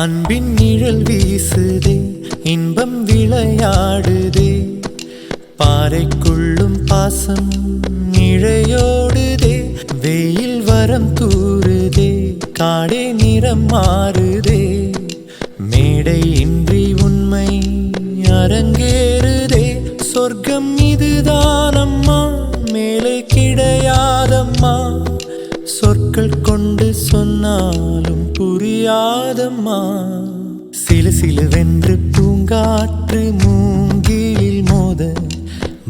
அன்பின் நிழல் வீசுதே இன்பம் விளையாடுதே. பாறைக்குள்ளும் பாசம் இழையோடுதே வெயில் வரம் தூறுதே காடே நிறம் மாறுதே. மேடை இன்றி உண்மை அரங்கேறுதே சொர்க்கம் இதுதானம்மா மேலே கிடையாதம்மா. சொற்கள் கொண்டு சொன்னாலும் புரியாதம்மா. சிலு சிலுவென்று பூங்காற்று மூங்கிலில் மோத.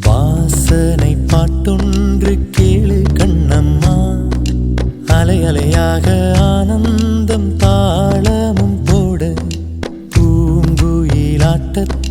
வாசனை பாட்டொன்று கேளு கண்ணம்மா. அலை அலையாக ஆனந்தம் தாளமும் போட. பூங்குயிலாட்டத்தை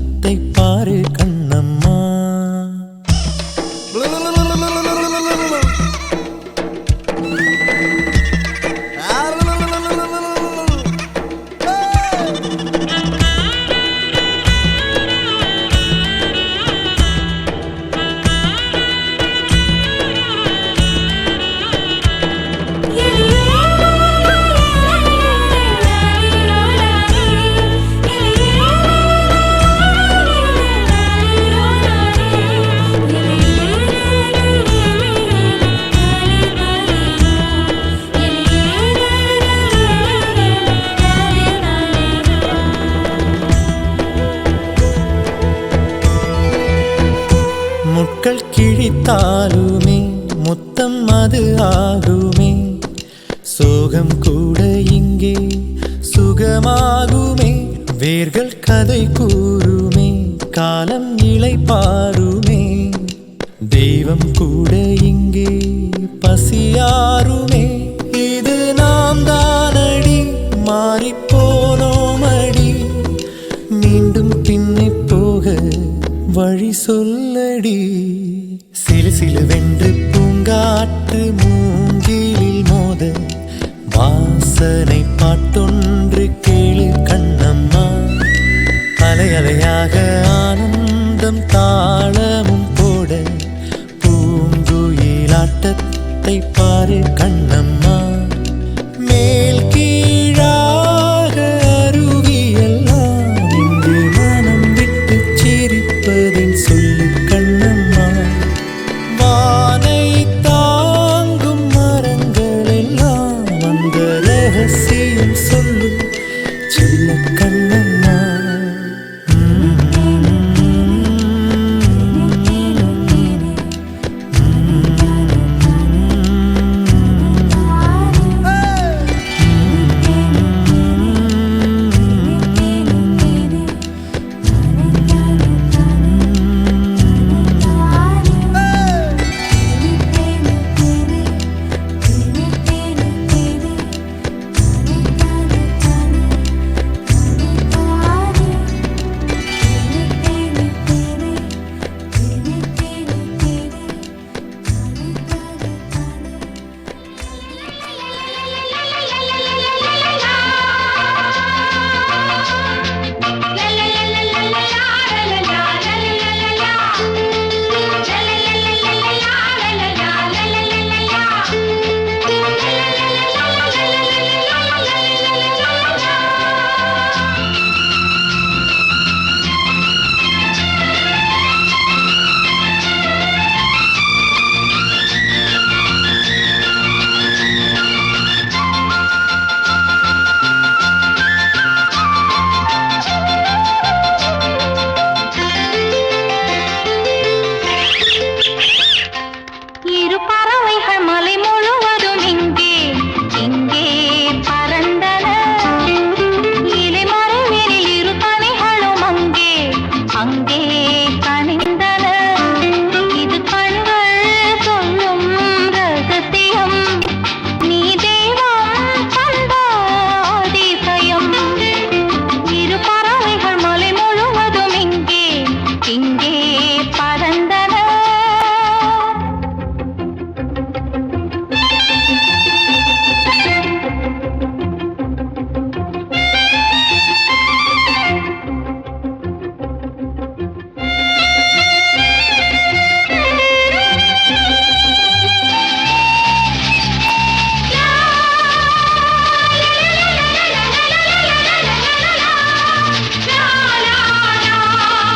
முத்தம் அது ஆகுமே. சோகம் கூட இங்கே சுகமாகுமே. வேர்கள் கதை கூறுமே காலம் இலை பாருமே. தெய்வம் கூட இங்கே வழி சொல்லடி. சிலு வென்று பூங்காற்று மூங்கிலில் மோத. வாசனை பாட்டொன்று கேளு கண்ணம்மா. அலை அலையாக ஆனந்தம் தாளமும் போட. never see you.